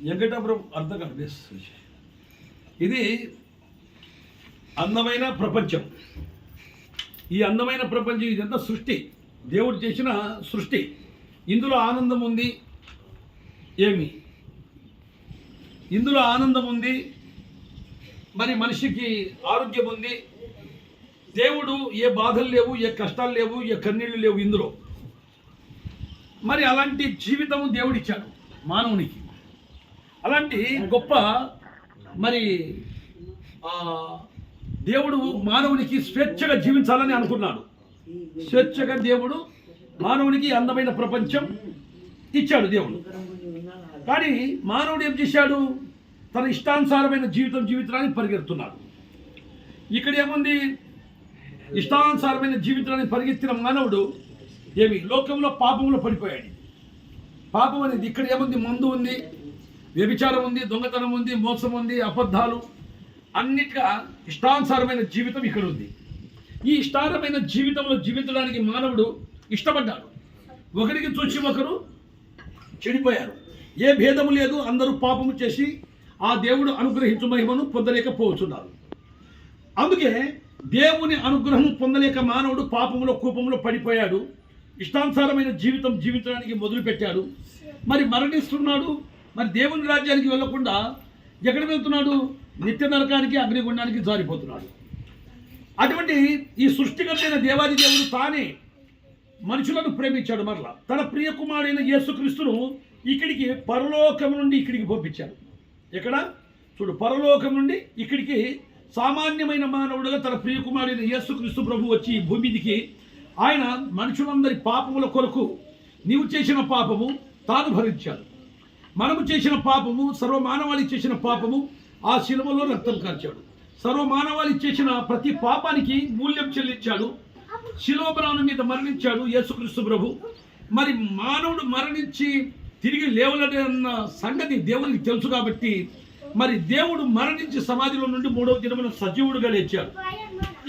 వెంకటాపురం అర్థం కాదు ఇది అందమైన ప్రపంచం. ఈ అందమైన ప్రపంచం ఇదంతా సృష్టి. దేవుడు చేసిన సృష్టి. ఇందులో ఆనందం ఉంది ఏమి? ఇందులో ఆనందం ఉంది మరి మనిషికి ఆరోగ్యం ఉంది. దేవుడు ఏ బాధలు లేవు ఏ కష్టాలు లేవు ఏ కన్నీళ్ళు లేవు ఇందులో. మరి అలాంటి జీవితం దేవుడిచ్చాడు మానవునికి. అలాంటి గొప్ప మరి దేవుడు మానవునికి స్వేచ్ఛగా జీవించాలని అనుకున్నాడు. స్వేచ్ఛగా దేవుడు మానవునికి అందమైన ప్రపంచం ఇచ్చాడు దేవుడు. కానీ మానవుడు ఏం చేశాడు? తన ఇష్టానుసారమైన జీవితం జీవితాన్ని పరిగెడుతున్నాడు. ఇక్కడ ఏముంది? ఇష్టానుసారమైన జీవితాన్ని పరిగెత్తిన మానవుడు ఏమి? లోకంలో పాపంలో పడిపోయాడు. పాపం అనేది ఇక్కడ ఏముంది? మందు ఉంది. వ్యభిచారం ఉంది దొంగతనం ఉంది మోసం ఉంది అబద్ధాలు. అన్నిటిగా ఇష్టానుసారమైన జీవితం ఇక్కడ ఉంది. ఈ ఇష్టారమైన జీవితంలో జీవించడానికి మానవుడు ఇష్టపడ్డాడు. ఒకరికి చూసి ఒకరు చెడిపోయారు. ఏ భేదము లేదు అందరూ పాపము చేసి ఆ దేవుడు అనుగ్రహించు మహిమను పొందలేకపోతున్నారు. అందుకే దేవుని అనుగ్రహం పొందలేక మానవుడు పాపములో కూపంలో పడిపోయాడు. ఇష్టానుసారమైన జీవితం జీవించడానికి మొదలుపెట్టాడు. మరి మరణిస్తున్నాడు? మరి దేవుని రాజ్యానికి వెళ్ళకుండా ఎక్కడ వెళ్తున్నాడు? నిత్య నరకానికి అగ్నిగుండానికి జారిపోతున్నాడు. అటువంటి ఈ సృష్టికర్తైన దేవాది దేవుడు తానే మనుషులను ప్రేమించాడు మరలా. తన ప్రియ కుమారుడైన యేసుక్రీస్తును ఇక్కడికి పరలోకం నుండి ఇక్కడికి పంపించాడు. ఎక్కడ? చూడు పరలోకం నుండి ఇక్కడికి సామాన్యమైన మానవుడుగా తన ప్రియ కుమారుడైన యేసుక్రీస్తు ప్రభు వచ్చి ఈ ఆయన మనుషులందరి పాపముల కొరకు నీవు చేసిన పాపము తాను భరించాడు. మనము చేసిన పాపము సర్వమానవాళి చేసిన పాపము ఆ శిలువలో రక్తం కార్చాడు. సర్వమానవాళి చేసిన ప్రతి పాపానికి మూల్యం చెల్లించాడు. శిలోబరాను మీద మరణించాడు యేసుక్రీస్తు ప్రభు. మరి మానవుడు మరణించి తిరిగి లేవలన్న సంగతి దేవునికి తెలుసు కాబట్టి మరి దేవుడు మరణించి సమాధిలో నుండి మూడవ దినమున సజీవుడుగా లేచాడు.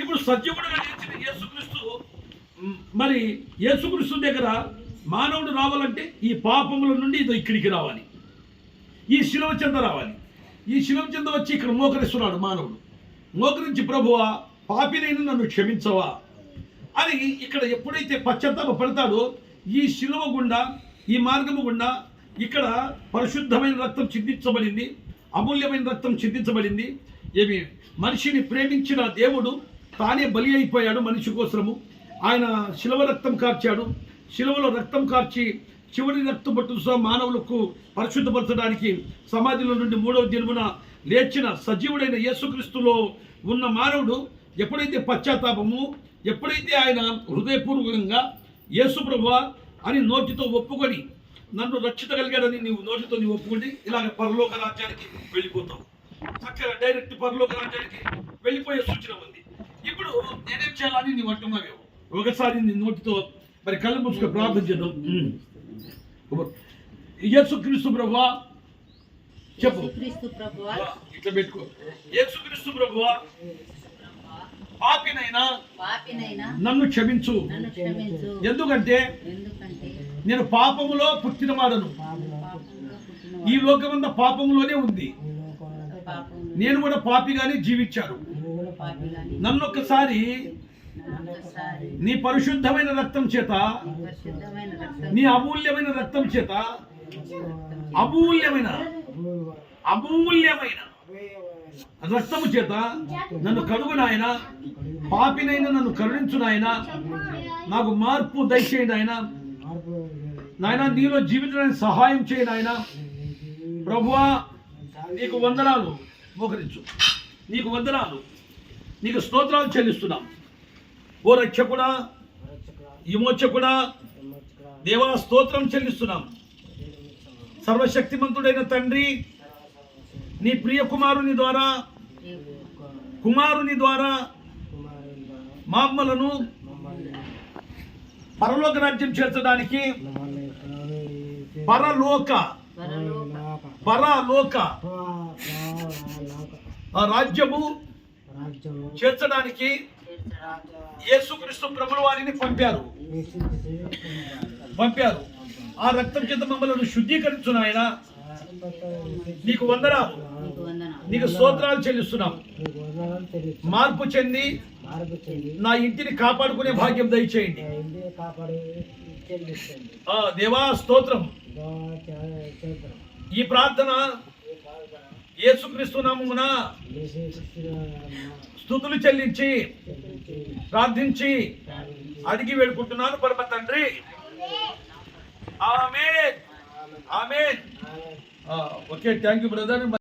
ఇప్పుడు సజీవుడుగా లేచిన యేసుక్రీస్తు మరి యేసుక్రీస్తు దగ్గర మానవుడు రావాలంటే ఈ పాపముల నుండి ఇదో ఇక్కడికి రావాలి. ఈ శిలువ చెంద రావాలి. ఈ శిలవ చెంద వచ్చి ఇక్కడ మోకరిస్తున్నాడు మానవుడు. మోకరించి ప్రభువా పాపినైన నన్ను క్షమించవా? అని ఇక్కడ ఎప్పుడైతే పశ్చాత్తాప పడతాడో ఈ శిలువ గుండా ఈ మార్గము గుండా ఇక్కడ పరిశుద్ధమైన రక్తం చిందించబడింది అమూల్యమైన రక్తం చిందించబడింది. ఏమి? మనిషిని ప్రేమించిన దేవుడు తానే బలి అయిపోయాడు మనిషి కోసము. ఆయన శిలవ రక్తం కార్చాడు. శిలువలో రక్తం కార్చి చివరి రక్తం పట్టుతో మానవులకు పరిశుద్ధపరచడానికి సమాధిలో నుండి మూడవ జన్మన లేచిన సజీవుడైన యేసుక్రీస్తులో ఉన్న మానవుడు ఎప్పుడైతే పశ్చాత్తాపము ఎప్పుడైతే ఆయన హృదయపూర్వకంగా యేసు అని నోటితో ఒప్పుకొని నన్ను రక్షితగలిగాడని నీవు నోటితో నీవు ఒప్పుకుంటే ఇలాగ పరలోక రాజ్యానికి వెళ్ళిపోతావు. చక్కగా డైరెక్ట్ పరలోక రాజ్యానికి వెళ్ళిపోయే సూచన ఉంది. ఇప్పుడు నేనేం చేయాలని నీవు అంటున్నావేమో ఒకసారి నీ నోటితో మరి కళ్ళు మూసుకొని ప్రార్థన చేద్దాం. యేసుక్రీస్తు ప్రభువా చెప్పు. ఇట్లా పెట్టుకో. యేసుక్రీస్తు ప్రభువా పాపినైనా పాపినైనా నన్ను క్షమించు. ఎందుకంటే నేను పాపములో పుట్టిన ఈ లోకమంతా పాపములోనే ఉంది. నేను కూడా పాపిగానే జీవించాను. నన్ను ఒకసారి నీ పరిశుద్ధమైన రక్తం చేత నీ అమూల్యమైన రక్తం చేత అమూల్యమైన అమూల్యమైన రక్తము చేత నన్ను కడుగు నాయన. పాపినైన నన్ను కరుణించు నాయన. నాకు మార్పు దయచేయండి ఆయన నాయన నీలో జీవించడానికి సహాయం చేయండి ఆయన ప్రభువా నీకు వందనాలు మోకరించు. నీకు వందనాలు. నీకు స్తోత్రాలు చెల్లిస్తున్నాం. ఓ రక్షకుడా విమోచకుడా దేవా స్తోత్రం చెల్లిస్తున్నాం. సర్వశక్తిమంతుడైన తండ్రి నీ ప్రియ కుమారుని ద్వారా కుమారుని ద్వారా మామ్మలను పరలోక రాజ్యం చేర్చడానికి పరలోక పరలోక రాజ్యము రాజ్యము చేర్చడానికి యేసుక్రీస్తు ప్రభుల వారిని పంపారు. పంపారు. ఆ రక్తం చేత మమ్మల్ని శుద్ధీకరించు నాయన నీకు వందనాలు. నీకు స్తోత్రాలు చెల్లిస్తున్నాం. మార్పు చెంది నా ఇంటిని కాపాడుకునే భాగ్యం దయచేయండి. దేవా స్తోత్రం. ఈ ప్రార్థన యేసుక్రీస్తు నామమున స్థుతులు చెల్లించి ప్రార్థించి అడిగి వేడుకుంటున్నాను పరమ తండ్రి. ఆమె ఆమె ఓకే థ్యాంక్ యూ బ్రదర్.